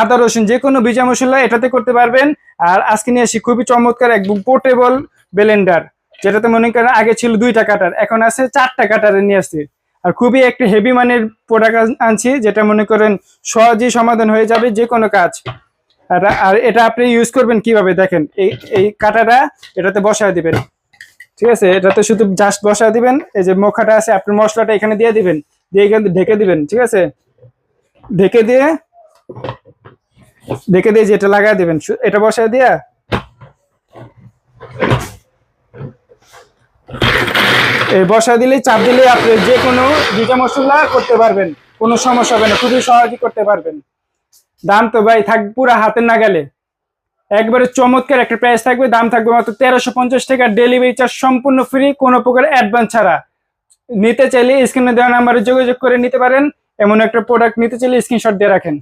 আদা, রসুন, যে কোনো ভিজা মশলা এটাতে করতে পারবেন। আর আজকে নিয়ে আসি খুবই চমৎকার একদম পোর্টেবল ব্লেন্ডার যেটাতে মনে করেন আগে ছিল দুইটা কাটার এখন আছে চারটা কাটারে নিয়ে আসছি আর খুবই একটা হেভি মানের প্রোডাক্ট আনছি, যেটা মনে করেন সহজেই সমাধান হয়ে যাবে যে কোনো কাজ। আর আর এটা আপনি ইউজ করবেন কীভাবে দেখেন, এই এই কাটাটা এটাতে বসায় দিবেন। ঠিক আছে? এটাতে শুধু জাস্ট বসায় দিবেন, এই যে মোখাটা আছে, আপনি মশলাটা এখানে দিয়ে দিবেন, দিয়ে ঢেকে দিবেন, ঠিক আছে? ঢেকে দিয়ে ঢেকে দিয়ে যেটা লাগাই দিবেন এটা বসায় দিয়া? এই বসা দিলেই চাপ দিলে আপনি যে কোনো দুইটা মশলা করতে পারবেন। কোনো সমস্যা হবে না, খুবই সহজেই করতে পারবেন। দাম তো ভাই থাক, পুরো হাতের নাগালে। একবারে চমৎকার একটা প্রাইস থাকবে, দাম থাকবে মাত্র তেরোশো পঞ্চাশ টাকা। ডেলিভারি চার্জ সম্পূর্ণ ফ্রি কোনো প্রকার অ্যাডভান্স ছাড়া। নিতে চাইলে স্ক্রিনে দেওয়া নাম্বারে যোগাযোগ করে নিতে পারেন। এমন একটা প্রোডাক্ট নিতে চাইলে স্ক্রিনশট দিয়ে রাখেন।